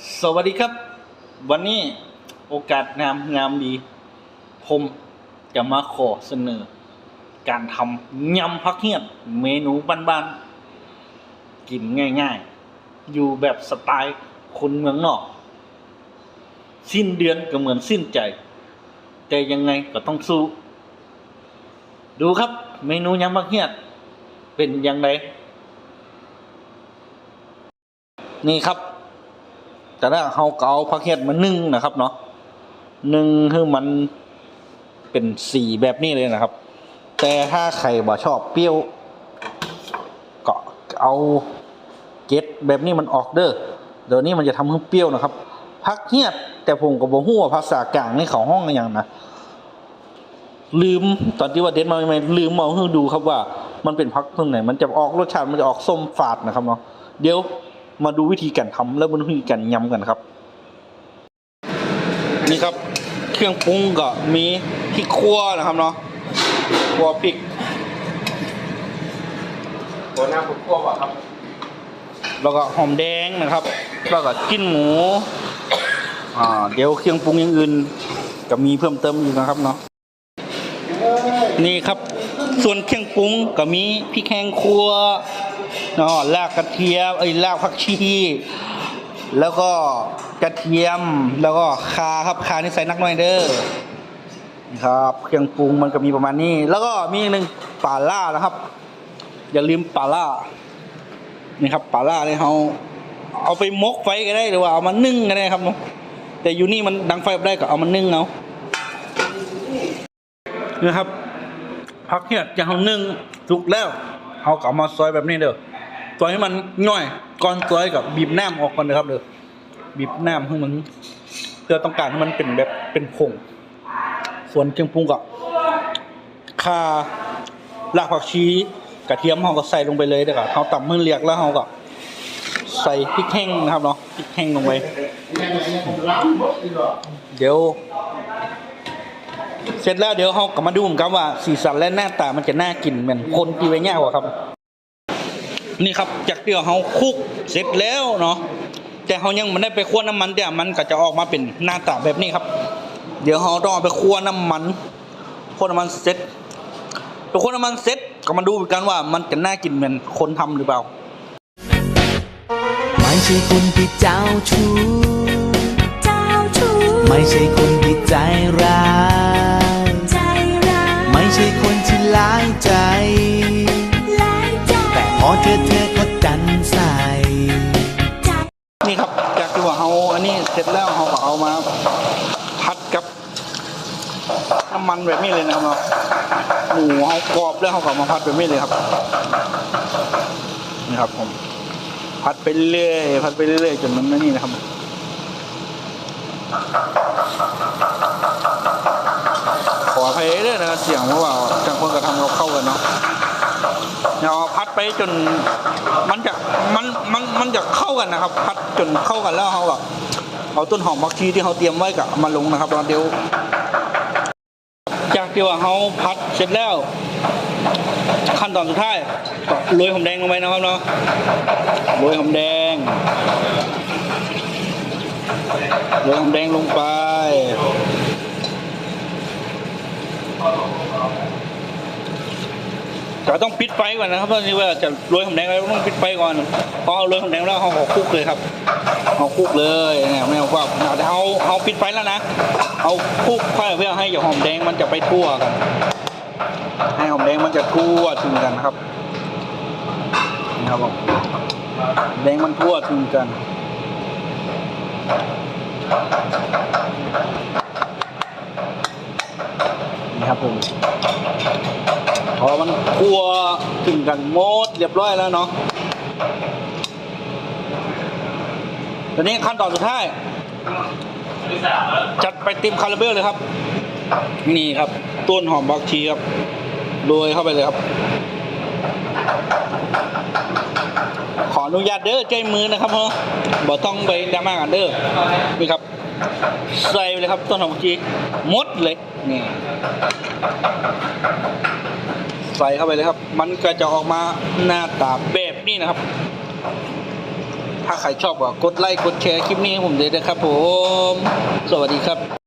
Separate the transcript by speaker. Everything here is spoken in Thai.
Speaker 1: สวัสดีครับ วันนี้โอกาสงามงามดี ผมจะมาขอเสนอ การทำยำพักเหียดเมนูบ้านๆ กินง่ายๆ อยู่แบบสไตล์คนเมืองนอก สิ้นเดือนก็เหมือนสิ้นใจ แต่ยังไงก็ต้องสู้ ดูครับเมนูยำพักเหียดเป็นยังไงนี่ครับ แต่ถ้าเขาเอาผักเห็ดมานึ่งนะครับเนาะนึ่งให้มันเป็นสีแบบนี้เลยนะครับ แต่ถ้าใครบ่ชอบเปรี้ยวก็เอาเกล็ดแบบนี้มันออกเด้อเดี๋ยวนี้มันจะทำให้เปรี้ยวนะครับผักเหียดแต่ผมก็บ่ฮู้ว่าภาษากลางในี่เขาห้องอย่างนะลืมตอนที่ว่าเด็ดมาใหม่ลืมเอาให้ดูครับว่า มันเป็นพักตรงไหน มันจะออกรสชาติมันจะออกส้มฝาดนะครับเนาะเดี๋ยว มาดูวิธีการทำและมาดูวิธีการยำกันครับ นี่ครับเครื่องปรุงก็มีพริกขั่วนะครับเนาะขั่วพริก
Speaker 2: ตัวหน้าคุณพ่อว่ะครับ
Speaker 1: แล้วก็หอมแดงนะครับ แล้วก็จิ้นหมูอ่าเดี๋ยวเครื่องปรุงอย่างอื่นก็มีเพิ่มเติมอยู่นะครับเนาะนี่ครับ ส่วนเครื่องปรุงก็มีพริกแห้งครัว เนาะรากกระเทียมเอ้ยรากผักชีแล้วก็กระเทียมแล้วก็คาครับคานี่ใส่นักหน่อยเด้อนะครับเครื่องปรุงมันก็มีประมาณนี้ แล้วก็มีอีกหนึ่งปลาล่านะครับ อย่าลืมปลาล่านี่ครับปลาล่าเนี่ยเขาเอาไปมกไฟก็ได้หรือว่าเอามานึ่งก็ได้ครับแต่อยู่นี่มันดังไฟไม่ได้ก็เอามานึ่งเอานะครับผักเหียดจะเอานึ่งสุกแล้ว เอากลับมาซอยแบบนี้เด้อซอยให้มันง่อยก่อนซอยกับบีบน้ำออกก่อนนะครับเด้อบีบน้ำให้มันเพื่อต้องการให้มันเป็นแบบเป็นผงส่วนเครื่องปรุงก็ข่ารากผักชีกระเทียมเราก็ใส่ลงไปเลยเด้อครับเขาตำมือเรียกแล้วเราก็ใส่พริกแห้งนะครับเนาะพริกแห้งลงไป เดี๋ยว เสร็จแล้วเดี๋ยวเขากลับมาดูผมครับว่าสีสันและหน้าตามันจะน่ากินเหมือนคนกีไว้ง่ายกว่าครับ นี่ครับจากที่เขาคลุกเสร็จแล้วเนาะแต่เขายังไม่ได้ไปคั่วน้ำมันแต่มันก็จะออกมาเป็นหน้าตาแบบนี้ครับ เดี๋ยวเขาต้องเอาไปคั่วน้ำมันคั่วน้ำมันเสร็จไปคั่วน้ำมันเสร็จก็มาดูกันว่ามันจะน่ากินเหมือนคนทำหรือเปล่า
Speaker 3: ไม่ใช่คนที่เจ้าชู้
Speaker 4: เจ้าชู้
Speaker 3: ไม่ใช่คนที่ใจร้าย
Speaker 4: ใจร้าย
Speaker 3: ไม่ใช่คนที่ร้ายใจ
Speaker 4: หลายใจ
Speaker 3: แต่พอเจอเธอก็จันใส่
Speaker 4: ใจ
Speaker 1: นี่ครับจากที่ว่าเขาอันนี้เสร็จแล้วเขาก็เอามาผัดกับน้ำมันแบบนี้เลยนะครับเนาะหมูเขากรอบแล้วเขาก็เอามาผัดแบบนี้เลยครับนี่ครับผมผัดไปเรื่อยผัดไปเรื่อยจนมันนี่นะครับ ขออภัยด้วยนะเสียงเพราะว่าจังคนกระทำเราเข้ากันเนาะเราพัดไปจนมันจะมันมันมันจะเข้ากันนะครับ พัดจนเข้ากันแล้วเขาก็เอาต้นหอมผักชีที่เขาเตรียมไว้กับมาลงนะครับเดี๋ยวจากที่ว่าเขาพัดเสร็จแล้วขั้นตอนสุดท้ายก็โรยหอมแดงลงไปนะครับเนาะโรยหอมแดง โรยหอมแดงลงไปแต่ต้องปิดไฟก่อนนะครับเพราะนี่ว่าจะโรยหอมแดงแล้วต้องปิดไฟก่อนพอเอาโรยหอมแดงแล้วเขาก็คลุกเลยครับเอาคลุกเลยเนี่ยไม่เอาว่าแต่เอาเอาปิดไฟแล้วนะเอาคลุกไฟเพื่อให้หอมแดงมันจะไปทั่วกันให้หอมแดงมันจะทั่วถึงกันนะครับนี่ครับผมแดงมันทั่วถึงกันนี่ กันหมดเรียบร้อยแล้วเนาะตอนนี้ขั้นตอนสุดท้าย จัดไปเต็มคาราเบลเลยครับ นี่ครับต้นหอมบักชีครับโรยเข้าไปเลยครับ ขออนุญาตเด้อใจมือนะครับเนาะบ่ต้องไปดราม่ากันเด้อนี่ครับใส่เลยครับต้นหอมบักชีมดเลยนี่ ใส่เข้าไปเลยครับ มันก็จะออกมาหน้าตาแบบนี้นะครับ ถ้าใครชอบก็กดไลค์กดแชร์คลิปนี้ให้ผมด้วยนะครับผม สวัสดีครับ